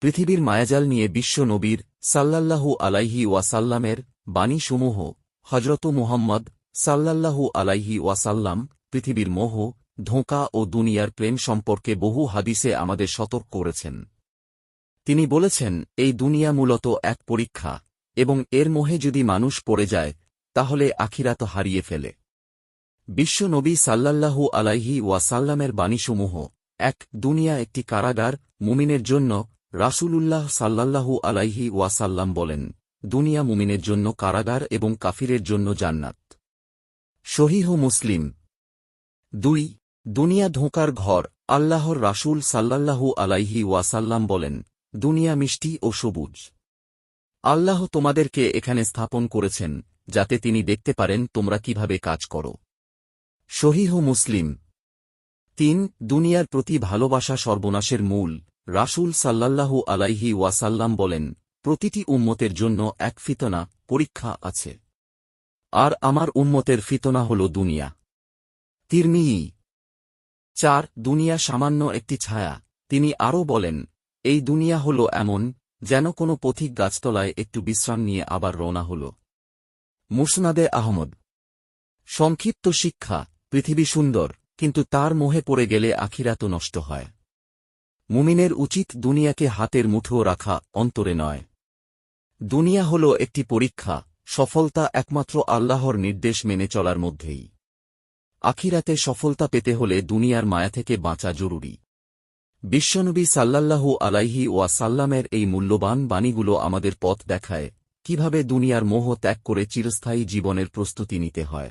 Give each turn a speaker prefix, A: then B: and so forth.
A: পৃথিবীর মায়াজাল নিয়ে বিশ্ব নবীর সাল্লাল্লাহু আলাইহি ওয়াসাল্লামের বাণীসমূহ। হজরত মুহাম্মদ সাল্লাল্লাহু আলাইহি ওয়াসাল্লাম পৃথিবীর মোহ, ধোঁকা ও দুনিয়ার প্রেম সম্পর্কে বহু হাদিসে আমাদের সতর্ক করেছেন। তিনি বলেছেন, এই দুনিয়া মূলত এক পরীক্ষা এবং এর মোহে যদি মানুষ পড়ে যায়, তাহলে আখিরাত হারিয়ে ফেলে। বিশ্ব নবী সাল্লাল্লাহু আলাইহি ওয়াসাল্লামের বাণীসমূহ, এক, দুনিয়া একটি কারাগার, মুমিনের জন্য রাসূলুল্লাহ সাল্লাল্লাহু আলাইহি ওয়াসাল্লাম বলেন, দুনিয়া মুমিনের জন্য কারাগার এবং কাফিরের জন্য জান্নাত। শহীহ মুসলিম। দুই, দুনিয়া ধোঁকার ঘর, আল্লাহর রাসূল সাল্লাল্লাহু আলাইহি ওয়াসাল্লাম বলেন, দুনিয়া মিষ্টি ও সবুজ। আল্লাহ তোমাদেরকে এখানে স্থাপন করেছেন, যাতে তিনি দেখতে পারেন তোমরা কীভাবে কাজ করো। শহীহ মুসলিম। তিন, দুনিয়ার প্রতি ভালোবাসা সর্বনাশের মূল রাসূল সাল্লাল্লাহু আলাইহি ওয়াসাল্লাম বলেন, প্রতিটি উম্মতের জন্য এক ফিতনা, পরীক্ষা আছে। আর আমার উম্মতের ফিতনা হল দুনিয়া। তিরমিই চার, দুনিয়া সামান্য একটি ছায়া। তিনি আরও বলেন, এই দুনিয়া হল এমন, যেন কোনো পথিক গাছতলায় একটু বিশ্রাম নিয়ে আবার রওনা হল। মুসনাদে আহমদ। সংক্ষিপ্ত শিক্ষা, পৃথিবী সুন্দর, কিন্তু তার মোহে পড়ে গেলে আখিরাত নষ্ট হয়। মুমিনের উচিত দুনিয়াকে হাতের মুঠো রাখা অন্তরে নয়। দুনিয়া হল একটি পরীক্ষা, সফলতা একমাত্র আল্লাহর নির্দেশ মেনে চলার মধ্যেই। আখিরাতে সফলতা পেতে হলে দুনিয়ার মায়া থেকে বাঁচা জরুরি। বিশ্বনবী সাল্লাল্লাহু আলাইহি ওয়াসাল্লামের এই মূল্যবান বাণীগুলো আমাদের পথ দেখায়, কীভাবে দুনিয়ার মোহ ত্যাগ করে চিরস্থায়ী জীবনের প্রস্তুতি নিতে হয়।